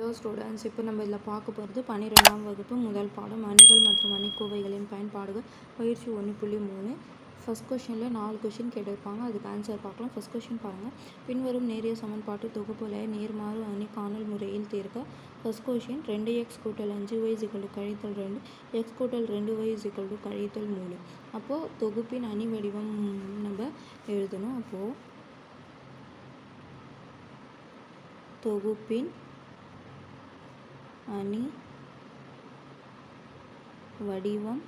Hello students இப்போ நம்ம இதில் பார்க்க போகிறது பன்னிரெண்டாம் வகுப்பு முதல் பாடம் அணிகள் மற்றும் அணிக்கோவைகளின் பயன்பாடுகள். பயிற்சி ஒன்று புள்ளி மூணு. ஃபஸ்ட் கொஷனில் நாலு கொஷின் கேட்டிருப்பாங்க. அதுக்கு ஆன்சர் பார்க்கலாம். ஃபஸ்ட் கொஷின் பாருங்கள் பின்வரும் நேரிய சமன்பாட்டு தொகுப்புல நேர்மாறு அணி காணல் முறையில் தீர்க்க. ஃபஸ்ட் கொஷின் ரெண்டு எக்ஸ் கூட்டல் அஞ்சு ஒய் இசிக்கல் கழித்தல் ரெண்டு. எக்ஸ் கூட்டல் ரெண்டு ஒய் இசிக்கல் கழித்தல் மூணு. அப்போது தொகுப்பின் அணி வடிவம் நம்ம எழுதணும். அப்போது தொகுப்பின் அணி வடிவம்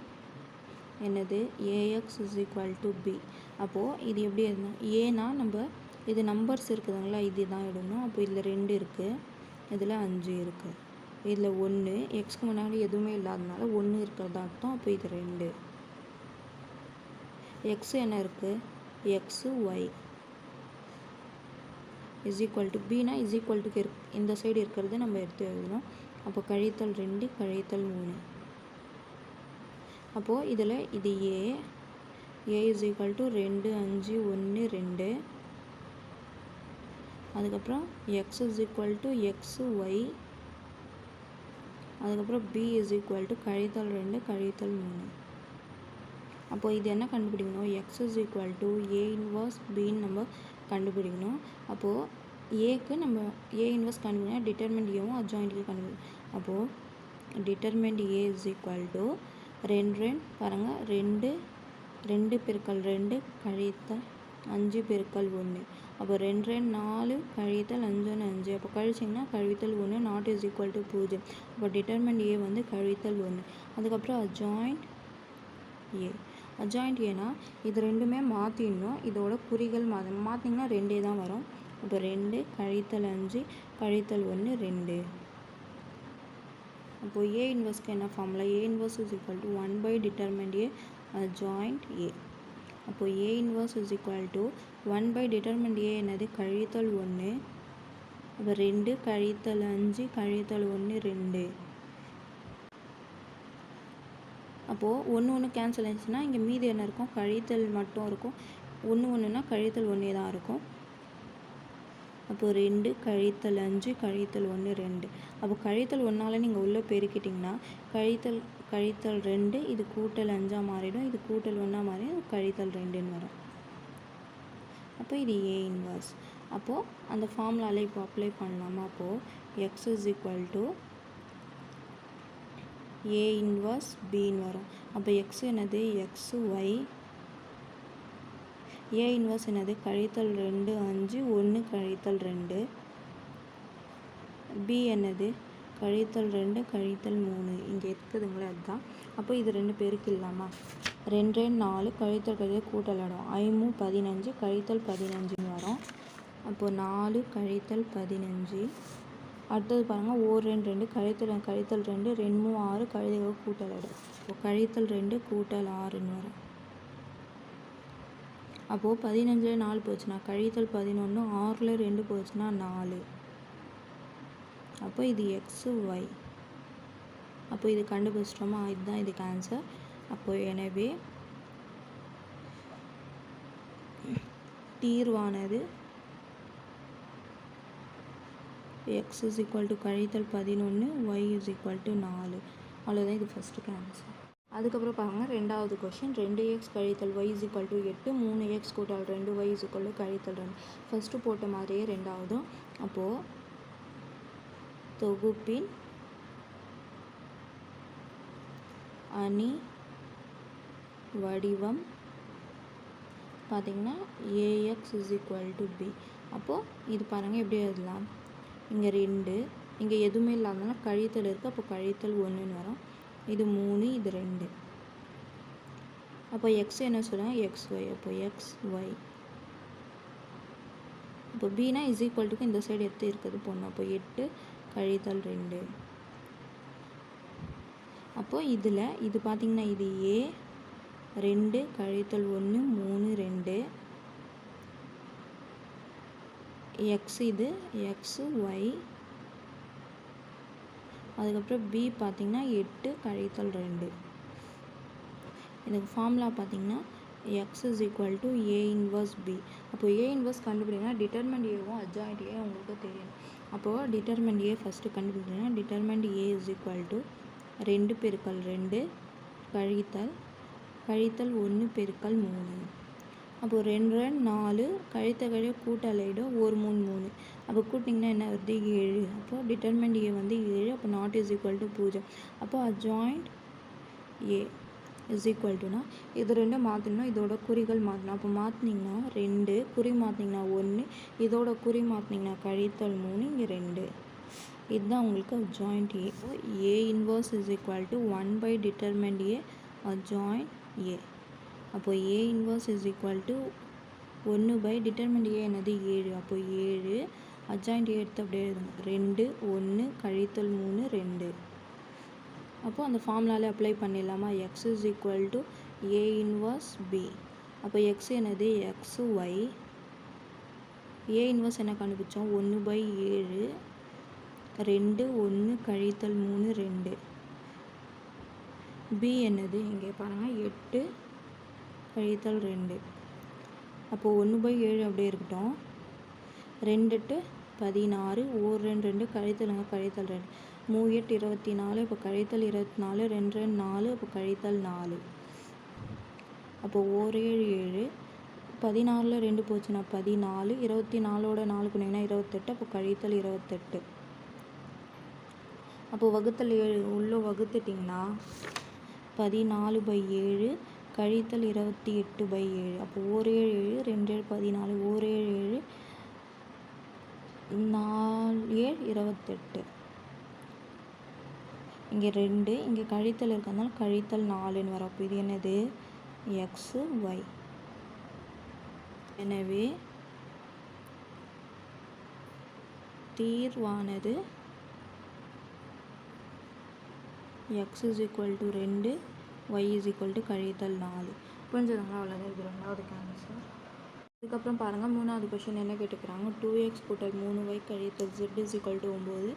என்னது? AX is equal to B அப்போது இது எப்படி எழுதணும் ஏனா நம்ம இது நம்பர்ஸ் இருக்குதுங்களா? இது தான் இடணும். அப்போ இதில் ரெண்டு இருக்குது இதில் அஞ்சு இருக்குது இதில் ஒன்று எக்ஸ்க்கு முன்னாடி எதுவுமே இல்லாதனால ஒன்று இருக்கிறதா அர்த்தம். அப்போ இது ரெண்டு. எக்ஸ் என்ன இருக்குது X Y is equal to Bina is equal to இந்த சைடு இருக்கிறத நம்ம எடுத்து எழுதணும். அப்போ கழித்தல் ரெண்டு கழித்தல் மூணு. அப்போது இதில் இது A A is equal to ரெண்டு அஞ்சு ஒன்று ரெண்டு. அதுக்கப்புறம் X is equal to X Y அதுக்கப்புறம் பி இஸ் ஈக்குவல் டு கழித்தல் ரெண்டு கழித்தல் மூணு. அப்போது இது என்ன கண்டுபிடிக்கணும்? X is equal to A inverse பின்னு நம்ம கண்டுபிடிக்கணும். அப்போது ஏக்கு நம்ம ஏ இன்வெஸ்ட் கண்டுபிடிக்கணும் டிட்டர்மெண்ட் ஏவும் அட்ஜாயிண்ட்டுக்கு கண்டுபிடிக்கணும் அப்போது determinant A is equal to ரெண்டு ரெண்டு பாருங்கள் ரெண்டு ரெண்டு பெருக்கல் ரெண்டு கழித்தல் அஞ்சு பெருக்கல் ஒன்று. அப்போ ரெண்டு ரெண்டு நாலு கழித்தல் அஞ்சுன்னு அஞ்சு. அப்போ கழிச்சிங்கன்னா கழித்தல் ஒன்று நாட் இஸ் ஈக்குவல் டு பூஜ்ஜியம். அப்போ டிட்டர்மெண்ட் ஏ வந்து கழித்தல் ஒன்று. அதுக்கப்புறம் அஜாயிண்ட் ஏ அஜாயிண்ட் ஏன்னா இது ரெண்டுமே மாற்றிடணும் இதோட குறிகள் மாற்ற மாற்றிங்கன்னா ரெண்டே தான் வரும். இப்போ ரெண்டு கழித்தல் அஞ்சு கழித்தல் ஒன்று ரெண்டு. அப்போது ஏ இன்வர்ஸ்க்கு என்ன formula A inverse is equal to one by determinant A joint A அப்போது A inverse is equal to one by determinant A என்னது? கழித்தல் ஒன்று. அப்போ ரெண்டு கழித்தல் அஞ்சு கழித்தல் ஒன்று ரெண்டு. அப்போது ஒன்று ஒன்று கேன்சல் ஆயிடுச்சுன்னா இங்கே மீதி என்ன இருக்கும்? கழித்தல் மட்டும் இருக்கும். ஒன்று ஒன்றுனா கழித்தல் ஒன்றே தான் இருக்கும். அப்போது ரெண்டு கழித்தல் அஞ்சு கழித்தல் ஒன்று ரெண்டு. அப்போ கழித்தல் ஒன்றால் நீங்கள் உள்ளே பெருக்கிட்டிங்கன்னா கழித்தல் கழித்தல் ரெண்டு இது கூட்டல் அஞ்சாக மாறிடும். இது கூட்டல் ஒன்றா மாறி கழித்தல் ரெண்டுன்னு வரும். அப்போ இது ஏ இன்வர்ஸ் அப்போது அந்த ஃபார்முலாவில் இப்போ அப்ளை பண்ணலாமா? அப்போது X is equal to A inverse பின்னு வரும். அப்போ எக்ஸ் என்னது? எக்ஸ் ஒய் ஏ இன்வர்ஸ் என்னது? கழித்தல் ரெண்டு அஞ்சு ஒன்று கழித்தல் ரெண்டு. பி என்னது? கழித்தல் ரெண்டு கழித்தல் மூணு. இங்கே இருக்குதுங்களே அதுதான். அப்போ இது ரெண்டு பேருக்கு இல்லாமா? ரெண்டு ரெண்டு நாலு கழித்தல் கழித்தல் கூட்டல் இடம். ஐமூ பதினஞ்சு கழித்தல் பதினஞ்சுன்னு வரும். அப்போது நாலு கழித்தல் பதினஞ்சு. அடுத்தது பாருங்கள் ஓர் ரெண்டு ரெண்டு கழித்தல் கழித்தல் ரெண்டு ரெண்டு ஆறு கழித்தல் கூட்டல் இடம். இப்போ கழித்தல் ரெண்டு கூட்டல் ஆறுன்னு வரும். அப்போது பதினஞ்சில் நாலு போச்சுன்னா கழித்தல் பதினொன்று ஆறில் ரெண்டு போச்சுன்னா நாலு. அப்போ இது எக்ஸு ஒய் அப்போ இது கண்டுபிடிச்சிட்டோமா? இதுதான் இதுக்கு ஆன்சர் அப்போ எனவே தீர்வானது எக்ஸ் இஸ் ஈக்குவல் டு கழித்தல் பதினொன்று ஒய் இஸ் ஈக்குவல் டு நாலு. அவ்வளோதான் இது ஃபஸ்ட்டுக்கு ஆன்சர் அதுக்கப்புறம் பாருங்கள் ரெண்டாவது கொஷின் ரெண்டு எக்ஸ் கழித்தல் ஒய் இஸ் ஈக்குவல் டு எட்டு. மூணு எக்ஸ் கூட்டால் ரெண்டு ஒய் இஸ் ஈக்குவல் டு கழித்தல் ரெண்டு. ஃபஸ்ட்டு போட்ட மாதிரியே ரெண்டாவதும் அப்போது தொகுப்பின் அணி வடிவம் பார்த்திங்கன்னா AX is equal to B அப்போது இது பாருங்கள் எப்படி எழுதலாம்? இங்கே ரெண்டு. இங்கே எதுவுமே இல்லாதனால கழித்தல் இருக்குது அப்போ கழித்தல் ஒன்றுன்னு வரும். இது மூணு இது ரெண்டு. அப்போ எக்ஸ் என்ன சொல்லுவாங்க? எக்ஸ் ஒய் அப்போ எக்ஸ் ஒய் இப்போ பினா இஸ் ஈக்குவல் டுக்கு இந்த சைடு எத்து இருக்குது போடணும் அப்போ எட்டு கழித்தல் ரெண்டு. அப்போது இதில் இது பார்த்திங்கன்னா இது ஏ ரெண்டு கழித்தல் ஒன்று மூணு ரெண்டு. எக்ஸ் இது எக்ஸு ஒய் அதுக்கப்புறம் பி பார்த்திங்கன்னா எட்டு கழித்தல் ரெண்டு. இதுக்கு ஃபார்முலா பார்த்திங்கன்னா x is equal to A inverse B அப்போ ஏ இன்வர்ஸ் கண்டுபிடிங்கன்னா டிட்டர்மெண்ட் ஏவும் அட்ஜாயிண்ட் ஏ உங்களுக்கு தெரியும். அப்போது டிட்டர்மெண்ட் ஏ ஃபஸ்ட்டு கண்டுபிடிக்கணும் determinant A is equal to ரெண்டு பெருக்கல் ரெண்டு கழித்தல் கழித்தல் ஒன்று பெருக்கல் மூணு. அப்போது ரெண்டு ரெண்டு நாலு கழித்த கழிய கூட்டலையிடும். ஒரு மூணு மூணு. அப்போ கூட்டிங்கன்னா என்ன வருது? ஏழு. அப்போது டிட்டர்மெண்ட் ஏ வந்து ஏழு. அப்போ நாட் இஸ் ஈக்குவல் டு பூஜ்ஜியம். அப்போ அஜாயிண்ட் ஏ இஸ் ஈக்குவல் டுனா இது ரெண்டும் மாற்றினா இதோட குறிகள் மாற்றணும் அப்போ மாற்றினீங்கன்னா ரெண்டு குறி மாற்றினீங்கன்னா ஒன்று இதோட குறி மாற்றினீங்கன்னா கழித்தல் மூணு இங்கே ரெண்டு. இதுதான் உங்களுக்கு joint A A inverse is equal to one by determinant A joint A அப்போ A inverse is equal to ஒன்று பை டிட்டர்மெண்ட் ஏ என்னது ஏழு. அப்போ ஏழு அஜாயிண்ட் ஏ எடுத்து அப்படியே எழுதுங்க. ரெண்டு ஒன்று கழித்தல் மூணு ரெண்டு. அப்போது அந்த ஃபார்முலாலே அப்ளை பண்ணிடலாமா? X is equal to A inverse B அப்போ எக்ஸ் என்னது? எக்ஸ் ஒய் ஏ இன்வர்ஸ் என்ன கண்டுபிடிச்சோம்? ஒன்று பை ஏழு ரெண்டு ஒன்று கழித்தல் மூணு ரெண்டு. பி என்னது? இங்கே பாருங்கள் எட்டு கழித்தல் ரெண்டு. அப்போது ஒன்று பை ஏழு அப்படியே இருக்கட்டும். ரெண்டு எட்டு பதினாறு ஓர் ரெண்டு ரெண்டு கழித்தலுங்க கழித்தல் ரெண்டு. மூ எட்டு இருபத்தி நாலு இப்போ கழித்தல் இருபத்தி நாலு ரெண்டு ரெண்டு நாலு இப்போ கழித்தல் நாலு. அப்போது ஓர் ஏழு ஏழு. பதினாறில் ரெண்டு போச்சுன்னா பதினாலு இருபத்தி நாலோட நாலு பண்ணிங்கன்னா இருபத்தெட்டு அப்போ கழித்தல் இருபத்தெட்டு. அப்போது வகுத்தல் ஏழு உள்ளே வகுத்துட்டிங்கன்னா பதினாலு பை ஏழு கழித்தல் இருபத்தி எட்டு பை ஏழு. அப்போ ஓர் ஏழு ஏழு ரெண்டு ஏழு பதினாலு ஓர் ஏழு ஏழு நாலு ஏழு இருபத்தெட்டு. இங்கே ரெண்டு இங்கே கழித்தல் இருக்கிறதுனால கழித்தல் நாலுன்னு வரும். அப்போ இது என்னது? X y. எனவே தீர்வானது எக்ஸ் இஸ் ஈக்குவல் டு ரெண்டு ஒய் இஸ் ஈக்குவல் டு கழித்தல் நாலு. புரிஞ்சதுங்களா? அவ்வளோதான் இது ரெண்டாவது ஆன்சர் அதுக்கப்புறம் பாருங்கள் மூணாவது கொஷின் என்ன கேட்டுக்கிறாங்க? டூ எக்ஸ் கூட்டல் மூணு ஒய் கழித்தல் ஜெட் இஸ் ஈக்குவல் டு ஒம்பது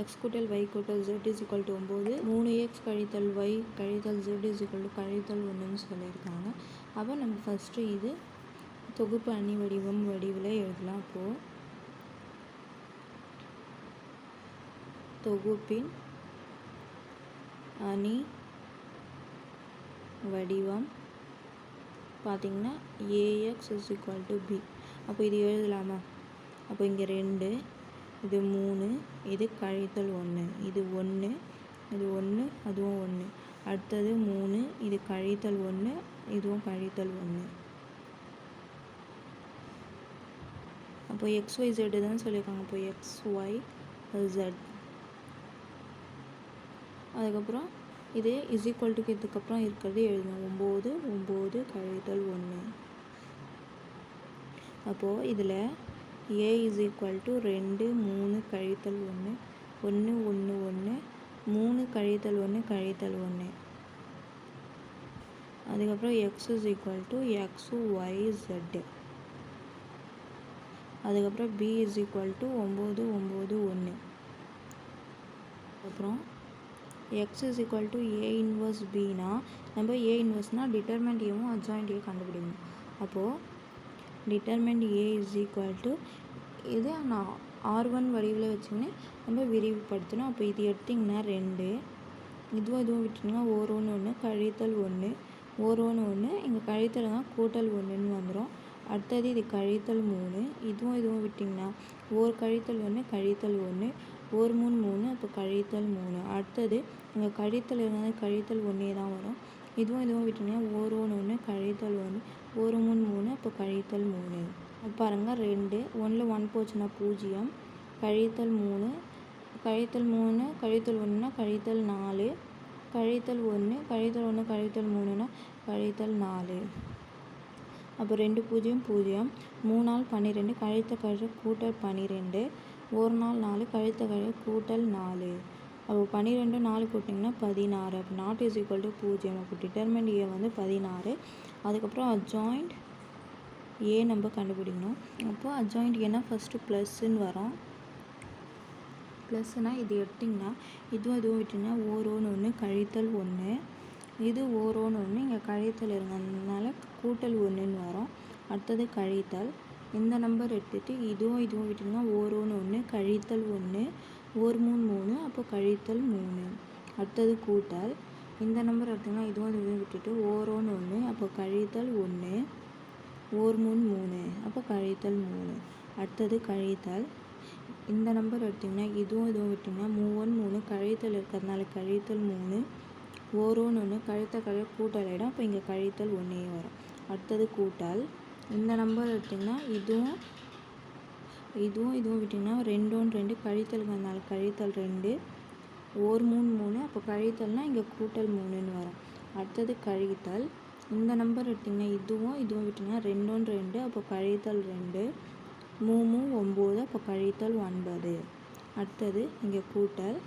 எக்ஸ் கூட்டல் ஒய் கூட்டல் ஜெட் இஸ் ஈக்குவல் டு ஒம்பது மூணு எக்ஸ் கழித்தல் ஒய் கழித்தல் ஜெட் இஸ் ஈக்குவல் டு கழித்தல் ஒன்றுன்னு சொல்லியிருக்காங்க. அப்போ நம்ம ஃபஸ்ட்டு இது தொகுப்பு அணி வடிவம் வடிவில் எழுதலாம். அப்போது தொகுப்பின் அணி வடிவம் பார்த்திங்கன்னா AX is equal to B அப்போ இது எழுதலாமா? அப்போ இங்கே ரெண்டு இது மூணு இது கழித்தல் ஒன்று. இது ஒன்று இது ஒன்று அதுவும் ஒன்று. அடுத்தது மூணு இது கழித்தல் ஒன்று இதுவும் கழித்தல் ஒன்று. அப்போ எக்ஸ் ஒய் ஜெட்டு தான் சொல்லியிருக்காங்க. அப்போ எக்ஸ் ஒய் ஜெட் அதுக்கப்புறம் இதே இஸ் ஈக்குவல் டுக்கு இதுக்கப்புறம் இருக்கிறது எழுதணும் ஒம்பது ஒம்பது கழித்தல் ஒன்று. அப்போது இதில் ஏ இஸ் ஈக்குவல் டு ரெண்டு மூணு கழித்தல் ஒன்று ஒன்று ஒன்று ஒன்று மூணு கழித்தல் ஒன்று கழித்தல் ஒன்று. அதுக்கப்புறம் x is equal to x y z அதுக்கப்புறம் பி இஸ் ஈக்குவல் டு ஒம்பது ஒம்பது ஒன்று. அப்புறம் x is equal to A inverse பினா நம்ம ஏ இன்வர்ஸ்னால் டிட்டர்மெண்ட் ஏவும் அட்ஜாயிண்ட் ஏ கண்டுபிடிக்கணும். அப்போது determinant A is equal to இது நான் ஆர் ஒன் வடிவில் வச்சுக்கின்னு நம்ம விரிவுபடுத்தணும். அப்போ இது எடுத்திங்கன்னா ரெண்டு இதுவும் இதுவும் விட்டிங்கன்னா ஓர் ஒன்று ஒன்று கழித்தல் ஒன்று ஓர் ஒன்று ஒன்று இங்கே தான் கூட்டல் ஒன்றுன்னு வந்துடும் அடுத்தது இது கழித்தல் மூணு இதுவும் இதுவும் விட்டிங்கன்னா ஓர் கழித்தல் ஒன்று கழித்தல் ஒன்று ஒரு மூணு மூணு அப்போ கழித்தல் மூணு. அடுத்தது இங்கே கழித்தல் இருந்தால் கழித்தல் ஒன்றே தான் வரும். இதுவும் இதுவும் விட்டிங்கன்னா ஒரு ஒன்று ஒன்று கழித்தல் ஒன்று ஒரு மூணு மூணு அப்போ கழித்தல் மூணு. பாருங்கள் ரெண்டு. ஒன்றில் ஒன் போச்சுன்னா பூஜ்ஜியம். கழித்தல் மூணு. கழித்தல் மூணு கழித்தல் ஒன்றுனா கழித்தல் நாலு. கழித்தல் ஒன்று கழித்தல் ஒன்று கழித்தல் மூணுனா கழித்தல் நாலு. அப்போ ரெண்டு பூஜ்ஜியம் பூஜ்ஜியம். மூணு நாள் பன்னிரெண்டு கழித்த கழித்த கூட்டல் பன்னிரெண்டு. ஒரு நாள் நாலு கழித்த கழிச்ச கூட்டல் நாலு. அப்போ பன்னிரெண்டு நாலு கூட்டிங்கன்னா பதினாறு. அப்போ நாட் இஸ் ஈக்குவல் டு பூஜ்ஜியம். அப்போ டிட்டர்மெண்ட் ஏ வந்து பதினாறு. அதுக்கப்புறம் அஜாயிண்ட் ஏ நம்ம கண்டுபிடிக்கணும். அப்போது அஜாயிண்ட் ஏன்னா ஃபஸ்ட்டு ப்ளஸ்ன்னு வரும். ப்ளஸ்னால் இது எடுத்திங்கன்னா இதுவும் இதுவும் விட்டிங்கன்னா ஓரோன்னு ஒன்று கழித்தல் ஒன்று. இது ஓரோன்னு ஒன்று இங்கே கழித்தல் இருந்ததுனால கூட்டல் ஒன்றுன்னு வரும். அடுத்தது கழித்தல். இந்த நம்பர் எடுத்துகிட்டு இதுவும் இதுவும் விட்டிங்கன்னா ஓரோன்னு ஒன்று கழித்தல் ஒன்று ஒரு மூணு மூணு அப்போ கழித்தல் மூணு. அடுத்தது கூட்டல். இந்த நம்பர் எடுத்திங்கன்னா இதுவும் இதுவும் விட்டுட்டு ஓரோன்னு ஒன்று அப்போ கழித்தல் ஒன்று ஓர் மூணு மூணு அப்போ கழித்தல் மூணு. அடுத்தது கழித்தல். இந்த நம்பர் எடுத்திங்கன்னா இதுவும் இதுவும் விட்டிங்கன்னா மூணு மூணு கழித்தல் இருக்கிறதுனால கழித்தல் மூணு ஓரோன்னு ஒன்று கழித்த கழி கூட்டல் ஆகிடும் அப்போ இங்கே கழித்தல் ஒன்றே வரும். அடுத்தது கூட்டல். இந்த நம்பர் எடுத்திங்கன்னா இதுவும் இதுவும் இதுவும் விட்டிங்கன்னா ரெண்டோன்னு ரெண்டு கழித்தல்ங்கிறதுனால கழித்தல் ரெண்டு ஓர் மூணு மூணு அப்போ கழித்தல்னால் இங்கே கூட்டல் மூணுன்னு வரும். அடுத்தது கழித்தல். இந்த நம்பர் எடுத்திங்கன்னா இதுவும் இதுவும் விட்டிங்கன்னா ரெண்டோன்னு ரெண்டு அப்போ கழித்தல் ரெண்டு மூணு ஒம்பது அப்போ கழித்தல் ஒன்பது. அடுத்தது இங்கே கூட்டல்.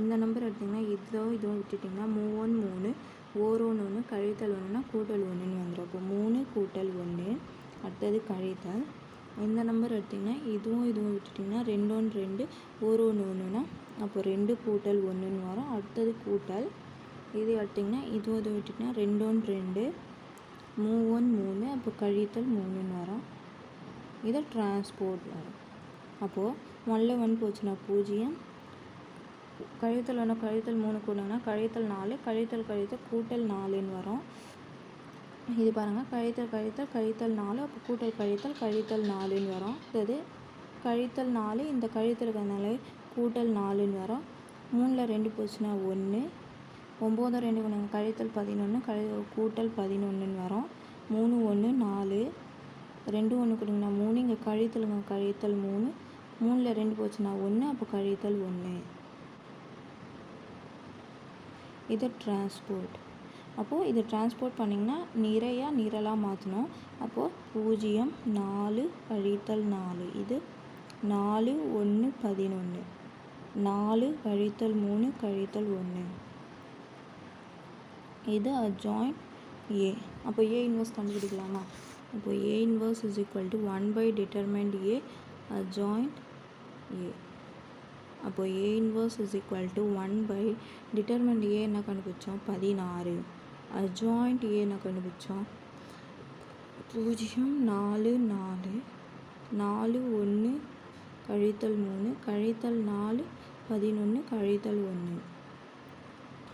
இந்த நம்பர் எடுத்திங்கன்னா இதுவும் இதுவும் விட்டுட்டிங்கன்னா மூணு மூணு ஓரோன்னு ஒன்று கழித்தல் ஒன்றுனா கூட்டல் ஒன்றுன்னு வந்துடும் அப்போ மூணு கூட்டல் ஒன்று அடுத்தது கழித்தல். இந்த நம்பர் எடுத்திங்கன்னா இதுவும் இதுவும் விட்டுட்டிங்கன்னா ரெண்டோன்னு ரெண்டு ஓரோன்னு ஒன்றுனா அப்போ ரெண்டு கூட்டல் ஒன்றுன்னு வரும். அடுத்தது கூட்டல். இது எடுத்திங்கன்னா இதுவும் இதுவும் விட்டுட்டிங்கன்னா ரெண்டோன்னு ரெண்டு மூணு மூணு அப்போ கழித்தல் மூணுன்னு வரும். இது டிரான்ஸ்போர்ட் வரும். அப்போது முதல்ல ஒன் போச்சுன்னா பூஜ்ஜியம். கழித்தல் ஒன்று கழித்தல் மூணு கூடனா கழித்தல் நாலு கழித்தல் கழித்தல் கூட்டல் நாலுன்னு வரும். இது பாருங்கள் கழித்தல் கழித்தல் கழித்தல் நாலு அப்போ கூட்டல் கழித்தல் கழித்தல் நாலுன்னு வரும். இது கழித்தல் நாலு இந்த கழித்தலுக்குனால கூட்டல் நாலுன்னு வரும். மூணில் ரெண்டு போச்சுன்னா ஒன்று ஒம்பது ரெண்டு பண்ணுங்க கழித்தல் பதினொன்று கழி கூட்டல் பதினொன்றுன்னு வரும். மூணு ஒன்று நாலு. ரெண்டு ஒன்று கொடுங்கண்ணா மூணு. இங்கே கழித்தலுங்க கழித்தல் மூணு. மூணில் ரெண்டு போச்சுன்னா ஒன்று அப்போ கழித்தல் ஒன்று இது டிரான்ஸ்போர்ட் அப்போது இது டிரான்ஸ்போர்ட் பண்ணிங்கன்னா நிறையா நிரலாக மாற்றணும் அப்போது பூஜ்ஜியம் நாலு கழித்தல் நாலு. இது நாலு ஒன்று பதினொன்று நாலு கழித்தல் மூணு கழித்தல் ஒன்று இது அஜாயின் ஏ அப்போ ஏ இன்வர்ஸ் கண்டுபிடிக்கலாமா? அப்போ A inverse is equal to one by determinant A adjoint A அப்போ A inverse is equal to one by determinant A என்ன கண்டுபிடிச்சோம்? பதினாறு. அஜாயிண்ட் ஏ என்ன கண்டுபிடிச்சோம்? பூஜ்ஜியம் நாலு நாலு நாலு ஒன்று கழித்தல் மூணு கழித்தல் நாலு பதினொன்று கழித்தல் ஒன்று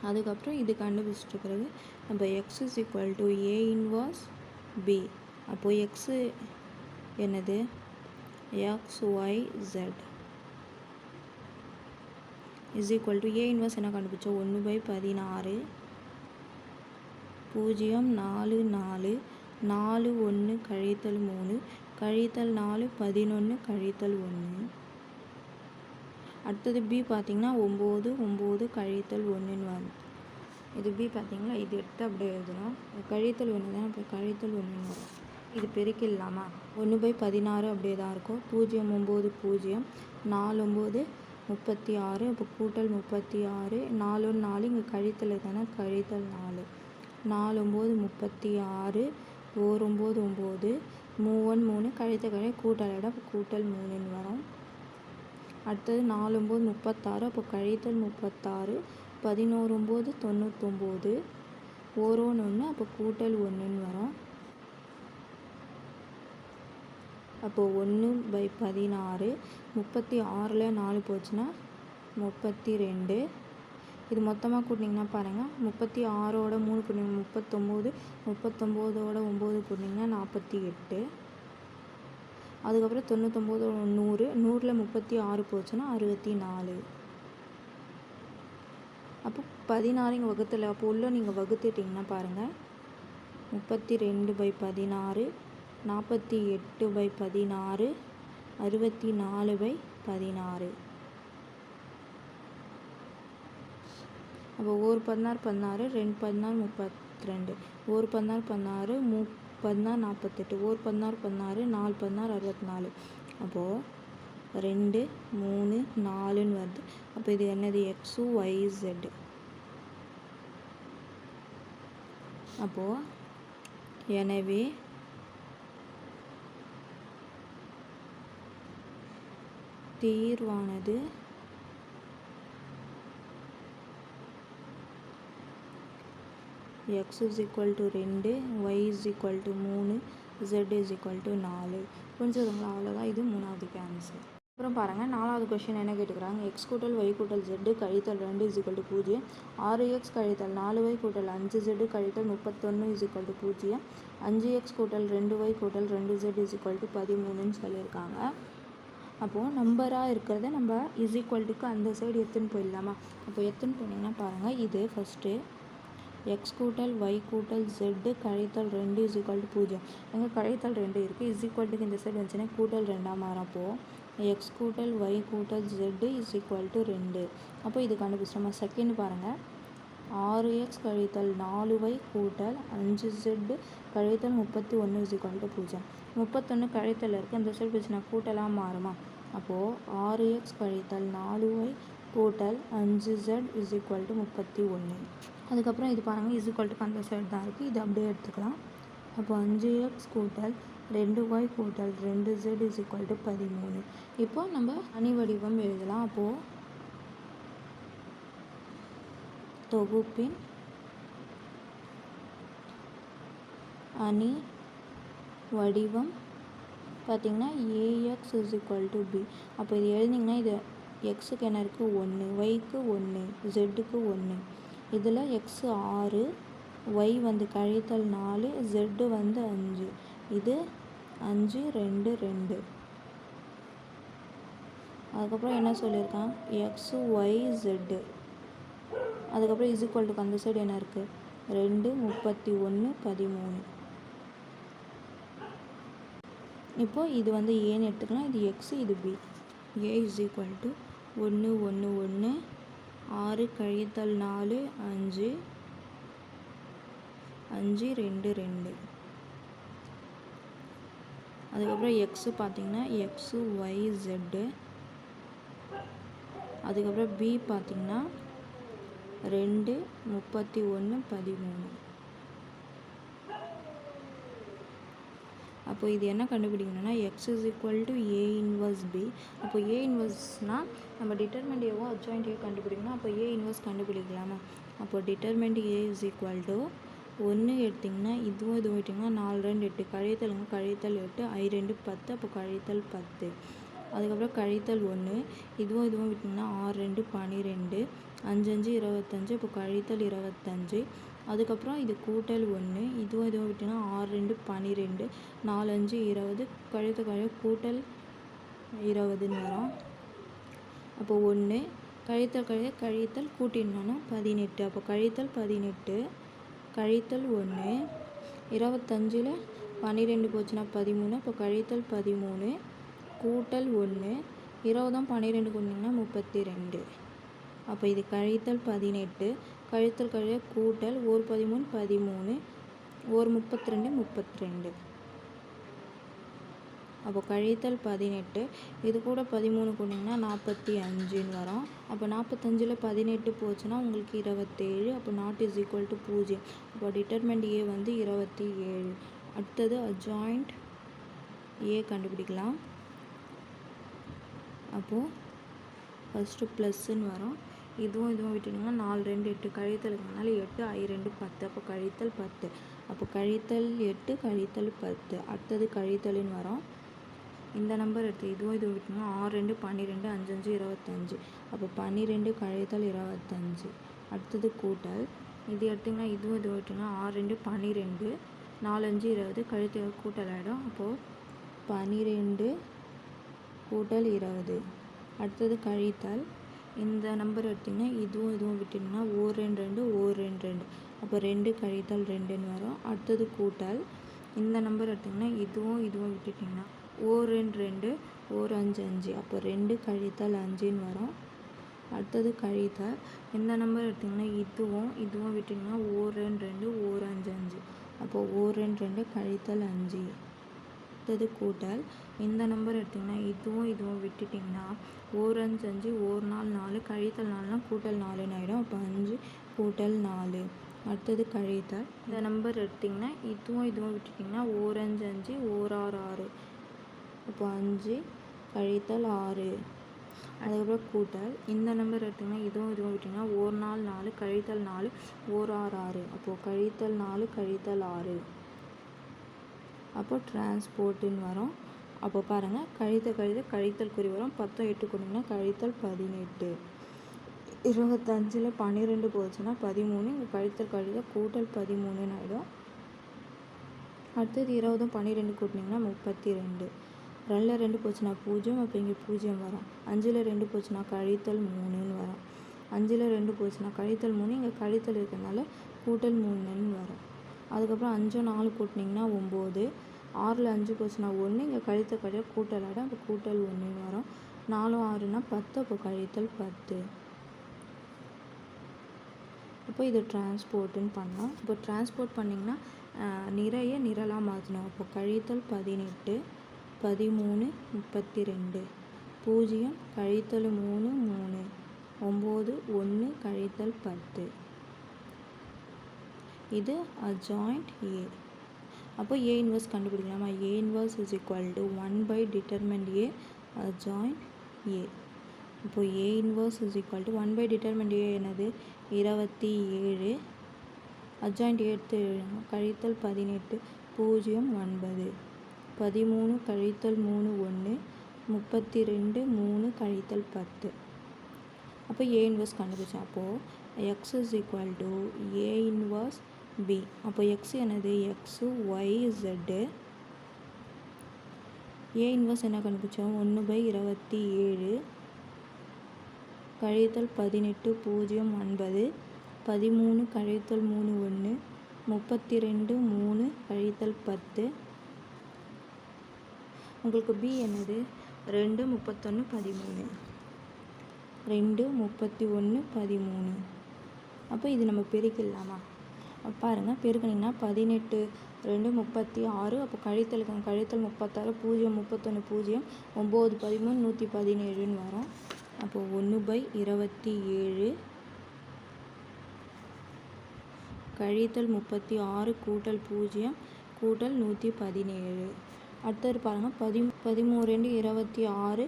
அதுக்கப்புறம் இது கண்டுபிடிச்சிட்டு பிறகு நம்ம x is equal to A inverse B அப்போது எக்ஸு என்னது? X y z is equal to A inverse என்ன கண்டுபிடிச்சோம்? ஒன்று பை பதினாறு. பூஜ்ஜியம் நாலு நாலு. நாலு ஒன்று கழித்தல் மூணு. கழித்தல் நாலு பதினொன்று கழித்தல் ஒன்று அடுத்தது பி பார்த்திங்கன்னா ஒம்பது ஒம்பது கழித்தல் ஒன்றுன்னு வரும். இது பி பார்த்திங்களா? இது எடுத்து அப்படியே எழுதணும். கழித்தல் ஒன்று தான் இப்போ கழித்தல் ஒன்றுன்னு வரும். இது பெருக்கிடலாமா? ஒன்று பை பதினாறு அப்படியே தான் இருக்கும். பூஜ்ஜியம் ஒம்பது பூஜ்ஜியம். நாலு ஒம்பது முப்பத்தி ஆறு அப்போ கூட்டல் முப்பத்தி ஆறு நாலு நாலு இங்கே கழித்தல் தானே கழித்தல் நாலு. நாலு ஒம்பது முப்பத்தி ஆறு ஓர் ஒம்பது ஒம்பது. மூவன் மூணு கழித்த கழி கூட்டல் இடம் அப்போ கூட்டல் மூணுன்னு வரும். அடுத்தது நாலு ஒம்பது முப்பத்தாறு அப்போ கழித்தல் முப்பத்தாறு. பதினோரு ஒம்பது தொண்ணூத்தொம்பது. ஓரோன்னு ஒன்று அப்போ கூட்டல் ஒன்றுன்னு வரும். அப்போது ஒன்று பை பதினாறு முப்பத்தி ஆறில் நாலு போச்சுன்னா முப்பத்தி ரெண்டு. இது மொத்தமாக கூட்டினீங்கன்னா பாருங்கள் முப்பத்தி ஆறோட மூணு கூட்டிங்க முப்பத்தொம்போது முப்பத்தொம்போதோட ஒம்பது கூட்டிங்கன்னா நாற்பத்தி எட்டு. அதுக்கப்புறம் தொண்ணூத்தொம்பது நூறு நூறில் முப்பத்தி ஆறு போச்சுன்னா அறுபத்தி நாலு. அப்போ பதினாறு இங்கே வகுத்தில் அப்போ உள்ள நீங்கள் வகுத்துட்டிங்கன்னா பாருங்கள் முப்பத்தி ரெண்டு பை பதினாறு நாற்பத்தி எட்டு பை பதினாறு அறுபத்தி நாலு பை பதினாறு. அப்போ ஒரு பதினாறு பதினாறு ரெண்டு பதினாறு முப்பத்தி ரெண்டு ஒரு பதினாறு பதினாறு மூ பதினாறு நாற்பத்தெட்டு. ஒரு பதினாறு பதினாறு நாலு பதினாறு அறுபத்தி நாலு. அப்போது ரெண்டு மூணு நாலுன்னு வருது. அப்போ இது என்னது? எக்ஸு ஒய் ஜெட்டு அப்போது எனவே தீர்வானது. எக்ஸ் இஸ் ஈக்குவல் டு ரெண்டு ஒய் இஸ் ஈக்குவல் டு மூணு ஜெட் இஸ் ஈக்குவல் டு நாலு. புரிஞ்சதுங்களா? அவ்வளோதான் இது மூணாவதுக்கு ஆன்சர் அப்புறம் பாருங்கள் நாலாவது கொஷின் என்ன கேட்டுக்கிறாங்க? எக்ஸ் கூட்டல் ஒய் கூட்டல் ஜெட்டு கழித்தல் ரெண்டு இஸ் ஈக்குவல் டு பூஜ்ஜியம். ஆறு எக்ஸ் கழித்தல் நாலு ஒய் கூட்டல் அஞ்சு ஜெட்டு கழித்தல் முப்பத்தொன்று இஸ் ஈக்குவல் டு பூஜ்ஜியம். அஞ்சு எக்ஸ் கூட்டல் ரெண்டு ஒய் கூட்டல் ரெண்டு ஜெட் இஸ் ஈக்குவல் டு பதிமூணுன்னு சொல்லியிருக்காங்க. அப்போது நம்பராக இருக்கிறத நம்ம இஸ் ஈக்குவல்ட்டுக்கு அந்த சைடு எடுத்துன்னு போயிடலாமா? அப்போ எடுத்துன்னு போனீங்கன்னா பாருங்கள் இது ஃபஸ்ட்டு எக்ஸ் கூட்டல் ஒய் கூட்டல் ஜெட்டு கழித்தல் ரெண்டு இஸ் ஈக்குவல் டு பூஜ்ஜியம். எங்கே கழித்தல் ரெண்டு இருக்குது இஸ் ஈக்குவல்டுக்கு இந்த சைடு வந்துச்சுன்னா கூட்டல் ரெண்டாக மாறப்போ எக்ஸ் கூட்டல் ஒய் கூட்டல் ஜெட்டு இஸ் ஈக்குவல் டு ரெண்டு. அப்போ இது கண்டுபிடிச்சிட்டோமா? செகண்ட் பாருங்கள் ஆறு எக்ஸ் கழித்தல் நாலு ஒய் கூட்டல் அஞ்சு ஜெட்டு கழித்தல் முப்பத்தி ஒன்று இஸ் டு பூஜ்ஜியம். முப்பத்தொன்று கழித்தல் இருக்குது அந்த சைடு போச்சுன்னா கூட்டலாக மாறுமா? அப்போது ஆறு எக்ஸ் கழித்தல் நாலு ஒய் கூட்டல் அஞ்சு ஜெட் இஸ் ஈக்குவல் டு முப்பத்தி ஒன்று அதுக்கப்புறம் இது பாருங்கள் இஸ் ஈக்குவல் டு அந்த சைடு தான் இருக்குது இது அப்படியே எடுத்துக்கலாம். அப்போ அஞ்சு எக்ஸ் கூட்டல் ரெண்டு ஒய் கூட்டல் ரெண்டு ஜெட் இஸ் ஈக்குவல் டு பதிமூணு. இப்போ நம்ம அணி வடிவம் எழுதலாம். அப்போது தொகுப்பின் அணி வடிவம் பார்த்திங்கன்னா AX is equal to B அப்போ இது எழுதிங்கன்னா இது எக்ஸுக்கு என்ன இருக்குது ஒன்று ஒய்க்கு ஒன்று ஜெட்டுக்கு ஒன்று இதில் எக்ஸு ஆறு ஒய் வந்து கழித்தல் நாலு ஜெட்டு வந்து அஞ்சு. இது அஞ்சு ரெண்டு ரெண்டு. அதுக்கப்புறம் என்ன சொல்லியிருக்கான்? எக்ஸு ஒய் ஜெட்டு அதுக்கப்புறம் இஸ் ஈக்குவல் அந்த சைடு என்ன இருக்குது ரெண்டு முப்பத்தி ஒன்று பதிமூணு. இப்போது இது வந்து ஏன்னு எடுத்துக்கலாம். இது எக்ஸு இது B A is equal to ஒன்று ஒன்று ஒன்று ஆறு கழித்தல் நாலு அஞ்சு அஞ்சு ரெண்டு ரெண்டு. அதுக்கப்புறம் எக்ஸு பார்த்தீங்கன்னா எக்ஸு ஒய் ஜெட்டு அதுக்கப்புறம் பி பார்த்தீங்கன்னா ரெண்டு முப்பத்தி ஒன்று பதிமூணு. அப்போ இது என்ன கண்டுபிடிக்கணும்னா x is equal to A inverse B அப்போ ஏ இன்வர்ஸ்னால் நம்ம டிட்டர்மெண்ட் ஏவோ அட்ஜாயிண்ட் ஏ கண்டுபிடிக்கணும். அப்போ ஏ இன்வர்ஸ் கண்டுபிடிக்கலாமா? அப்போ determinant A is equal to ஒன்று எடுத்திங்கன்னா இதுவும் இதுவும் எடுத்திங்கன்னா நாலு ரெண்டு எட்டு கழித்தலுங்க கழித்தல் எட்டு ஐ ரெண்டு பத்து அப்போ கழித்தல் பத்து. அதுக்கப்புறம் கழித்தல் ஒன்று இதுவும் இதுவும் விட்டிங்கன்னா ஆறு ரெண்டு பன்னிரெண்டு அஞ்சு அஞ்சு இருபத்தஞ்சு அப்போ கழித்தல் இருபத்தஞ்சு. அதுக்கப்புறம் இது கூட்டல் ஒன்று. இதுவும் இதுவும் விட்டிங்கன்னா ஆறு ரெண்டு பன்னிரெண்டு நாலு அஞ்சு இருபது. கழித்த கழி கூட்டல் இருபதுன்னு வரும். அப்போ ஒன்று கழித்தல் கழித கழித்தல் கூட்டிடணும் பதினெட்டு. அப்போ கழித்தல் பதினெட்டு கழித்தல் ஒன்று. இருபத்தஞ்சில் பன்னிரெண்டு போச்சுன்னா பதிமூணு. அப்போ கழித்தல் பதிமூணு கூட்டல் ஒன்று. இருபதும் பன்னிரெண்டு கொண்டிங்கன்னா முப்பத்தி ரெண்டு. அப்போ இது கழித்தல் பதினெட்டு கழித்தல் கழிய கூட்டல் ஒரு பதிமூணு பதிமூணு ஒரு முப்பத்தி ரெண்டு முப்பத்தி ரெண்டு அப்போ கழித்தல் பதினெட்டு இது கூட பதிமூணு கொண்டிங்கன்னா நாற்பத்தி அஞ்சுன்னு வரும். அப்போ நாற்பத்தஞ்சில் பதினெட்டு போச்சுன்னா உங்களுக்கு இருபத்தேழு அப்போ நாட் இஸ் ஈக்குவல் டு பூஜ்ஜியம். அப்போ டிட்டர்மெண்ட் ஏ வந்து இருபத்தி ஏழு அடுத்தது அஜாயிண்ட் ஏ கண்டுபிடிக்கலாம். அப்போது ஃபஸ்ட்டு ப்ளஸ்ஸுன்னு வரும். இதுவும் இதுவும் விட்டுட்டிங்கன்னா நாலு ரெண்டு எட்டு கழித்தல். கழித்தலுக்குனால எட்டு ஐ ரெண்டு பத்து. அப்போ கழித்தல் பத்து. அப்போ கழித்தல் எட்டு கழித்தல் பத்து. அடுத்தது கழித்தல்னு வரும். இந்த நம்பர் எடுத்து இதுவும் இதுவும் விட்டிங்கன்னா ஆறு ரெண்டு பன்னிரெண்டு அஞ்சு அஞ்சு இருபத்தஞ்சு. அப்போ பன்னிரெண்டு கழித்தல் இருபத்தஞ்சு. அடுத்தது கூட்டல். இது எடுத்திங்கன்னா இதுவும் இதுவும் விட்டிங்கன்னா ஆறு ரெண்டு பன்னிரெண்டு நாலஞ்சு இருபது. கழித்து கூட்டல் ஆகிடும் அப்போது பன்னிரெண்டு கூட்டல் இருபது. அடுத்தது கழித்தல். இந்த நம்பர் எடுத்திங்கன்னா இதுவும் இதுவும் விட்டிங்கன்னா ஓர் ரெண்டு ரெண்டு ஓர் ரெண்டு ரெண்டு. அப்போ ரெண்டு கழித்தல் ரெண்டுன்னு வரும். அடுத்தது கூட்டல். இந்த நம்பர் எடுத்திங்கன்னா இதுவும் இதுவும் விட்டுட்டிங்கன்னா ஓர் ரெண்டு ரெண்டு ஓர் அஞ்சு அஞ்சு. அப்போ ரெண்டு கழித்தல் அஞ்சுன்னு வரும். அடுத்தது கழித்தல். இந்த நம்பர் எடுத்திங்கன்னா இதுவும் இதுவும் விட்டிங்கன்னா ஓர் ரெண்டு ரெண்டு ஓர் அஞ்சு அஞ்சு. அப்போ ஓர் ரெண்டு ரெண்டு கழித்தல் அஞ்சு. அடுத்தது கூட்டல். இந்த நம்பர் எடுத்திங்கன்னா இதுவும் இதுவும் விட்டுட்டிங்கன்னா ஓர் அஞ்சு அஞ்சு ஓர் நாலு நாலு கழித்தல் நாலுனா கூட்டல் நாலுன்னு ஆகிடும் அப்போ அஞ்சு கூட்டல் நாலு. அடுத்தது கழித்தல். இந்த நம்பர் எடுத்திங்கன்னா இதுவும் இதுவும் விட்டுட்டிங்கன்னா ஓர் அஞ்சு அஞ்சு ஓர் ஆறு ஆறு அப்போ அஞ்சு கழித்தல் ஆறு. அதுக்கப்புறம் கூட்டல். இந்த நம்பர் எடுத்திங்கன்னா இதுவும் இதுவும் விட்டிங்கன்னா ஓர் நாள் நாலு கழித்தல் நாலு ஓர் ஆறு ஆறு அப்போது கழித்தல் நாலு கழித்தல் ஆறு. அப்போ டிரான்ஸ்போர்ட்டுன்னு வரும். அப்போ பாருங்கள் கழித்தல் கழித்தல் கழித்தல் குறி வரும். பத்தும் எட்டு கொடுங்கன்னா கழித்தல் பதினெட்டு. இருபத்தஞ்சில் பன்னிரெண்டு போச்சுன்னா பதிமூணு. இங்கே கழித்தல் கழித்தல் கூட்டல் பதிமூணுன்னு ஆகிடும் அடுத்தது இருபதும் பன்னிரெண்டு கூட்டினீங்கன்னா முப்பத்தி ரெண்டு ரெண்டில் ரெண்டு போச்சுன்னா பூஜ்ஜியம் அப்போ இங்கே பூஜ்ஜியம் வரும். அஞ்சில் ரெண்டு போச்சுன்னா கழித்தல் மூணுன்னு வரும். அஞ்சில் ரெண்டு போச்சுன்னா கழித்தல் மூணு. இங்கே கழித்தல் இருக்கிறதுனால கூட்டல் மூணுன்னு வரும். அதுக்கப்புறம் அஞ்சோ நாலு கூட்டினீங்கன்னா ஒம்பது. ஆறில் அஞ்சு போச்சுன்னா ஒன்று இங்கே கழித்தல் கழிய கூட்டல் ஆகிடும். அப்போ கூட்டல் ஒன்று வரும். நாலும் ஆறுனா பத்து அப்போ கழித்தல் பத்து. அப்போ இது டிரான்ஸ்போர்ட்டுன்னு பண்ணோம். இப்போ டிரான்ஸ்போர்ட் பண்ணிங்கன்னா நிறைய நிரலாக மாற்றணும். அப்போ கழித்தல் பதினெட்டு பதிமூணு முப்பத்தி ரெண்டு பூஜ்ஜியம் கழித்தல் மூணு மூணு. ஒம்பது ஒன்று கழித்தல் பத்து. இது அஜாயிண்ட் ஏ அப்போ A inverse கண்டுபிடிக்கலாமா? A inverse is equal to one by determinant A adjoint A இப்போ A inverse is equal to one by determinant A என்னது? இருபத்தி ஏழு. அஜாயிண்ட் எடுத்து கழித்தல் பதினெட்டு பூஜ்ஜியம் ஒன்பது. பதிமூணு கழித்தல் மூணு ஒன்று. முப்பத்தி ரெண்டு மூணு கழித்தல் பத்து. அப்போ ஏ இன்வர்ஸ் கண்டுபிடிச்சோம். அப்போது x is equal to A inverse B. அப்போ எக்ஸ் என்னது? X y z A inverse என்ன கண்டுபிடிச்சோம்? ஒன்று பை இருபத்தி ஏழு கழித்தல் பதினெட்டு பூஜ்ஜியம் ஒன்பது பதிமூணு கழித்தல் மூணு ஒன்று முப்பத்தி ரெண்டு மூணு கழித்தல் பத்து. உங்களுக்கு பி என்னது? ரெண்டு முப்பத்தொன்று பதிமூணு. ரெண்டு முப்பத்தி ஒன்று பதிமூணு. அப்போ இது நம்ம பெருக்கிடலாமா? பாருங்கள் பெருக்கினீங்கன்னா பதினெட்டு ரெண்டு முப்பத்தி ஆறு. அப்போ கழித்தல் கழித்தல் முப்பத்தாறு பூஜ்ஜியம் முப்பத்தொன்று பூஜ்ஜியம் ஒம்பது பதிமூணு நூற்றி பதினேழுன்னு வரும். அப்போது ஒன்று பை இருபத்தி ஏழு கழித்தல் முப்பத்தி ஆறு கூட்டல் பூஜ்ஜியம் கூட்டல் நூற்றி பதினேழு. அடுத்தது பாருங்கள் பதி பதிமூணு ரெண்டு இருபத்தி ஆறு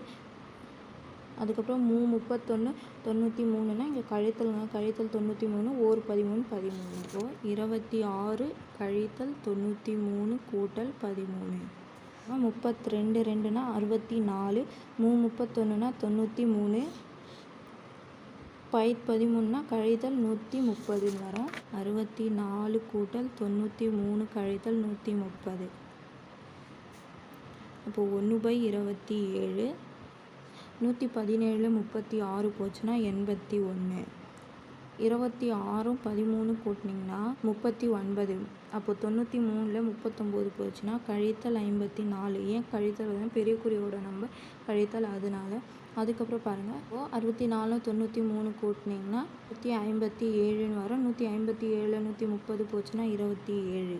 அதுக்கப்புறம் மூ முப்பத்தொன்று தொண்ணூற்றி மூணுனா இங்கே கழித்தல்ங்க கழித்தல் தொண்ணூற்றி மூணு ஓர் பதிமூணு பதிமூணு. இப்போ இருபத்தி ஆறு கழித்தல் தொண்ணூற்றி மூணு கூட்டல் பதிமூணு. முப்பத்தி ரெண்டு ரெண்டுனா அறுபத்தி நாலு மூ முப்பத்தொன்றுனா தொண்ணூற்றி மூணு பை பதிமூணுனா கழித்தல் நூற்றி முப்பதுன்னு வரும். அறுபத்தி நாலு கூட்டல் தொண்ணூற்றி மூணு கழித்தல் நூற்றி முப்பது அப்போது ஒன்று பை இருபத்தி ஏழு நூற்றி பதினேழில் முப்பத்தி ஆறு போச்சுன்னா எண்பத்தி ஒன்று. இருபத்தி ஆறும் பதிமூணு கூட்டினீங்கன்னா முப்பத்தி ஒன்பது. அப்போ தொண்ணூற்றி மூணில் முப்பத்தொம்போது போச்சுன்னா கழித்தல் ஐம்பத்தி நாலு. ஏன் கழித்தல் வந்து பெரிய குறியோட நம்பர் கழித்தல் அதனால. அதுக்கப்புறம் பாருங்கள் ஓ அறுபத்தி நாலு தொண்ணூற்றி மூணு கூட்டினீங்கன்னா நூற்றி ஐம்பத்தி ஏழுன்னு வரும். நூற்றி ஐம்பத்தி ஏழில் நூற்றி முப்பது போச்சுன்னா இருபத்தி ஏழு.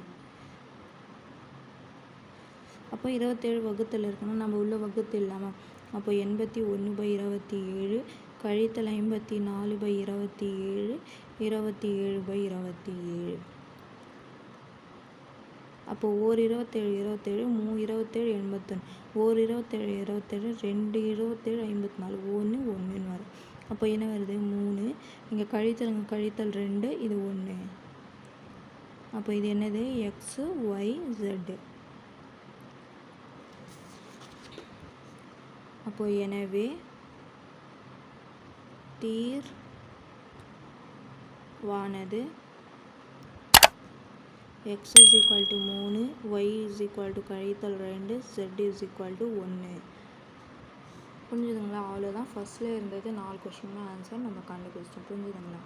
அப்போ இருபத்தேழு வகுத்தில் இருக்கணும். நம்ம உள்ள வகுத்து இல்லாமல் அப்போ எண்பத்தி ஒன்று பை இருபத்தி ஏழு கழித்தல் ஐம்பத்தி நாலு பை இருபத்தி ஏழு இருபத்தி ஏழு பை இருபத்தி ஏழு. அப்போ ஓர் இருபத்தேழு இருபத்தேழு மூ இருபத்தேழு எண்பத்தொன்று ஓர் இருபத்தேழு இருபத்தேழு ரெண்டு இருபத்தேழு ஐம்பத்தி நாலு ஒன்று ஒன்றுன்னு வரும். அப்போ என்ன வருது? மூணு. இங்கே கழித்தல் கழித்தல் ரெண்டு இது ஒன்று. அப்போ இது என்னது? எக்ஸு ஒய் ஜெட்டு அப்போ எனவே தீர்வானது எக்ஸ் இஸ் ஈக்குவல் டு மூணு ஒய் இஸ் ஈக்குவல் டு கழித்தல் ரெண்டு செட் இஸ் ஈக்குவல் டு ஒன்று புரிஞ்சுதுங்களா? அவ்வளோதான் ஃபஸ்ட்டில் இருந்தது நாலு கொஷின் ஆன்சர் நம்ம கண்டுபிடிச்சிட்டோம். புரிஞ்சுதுங்களா?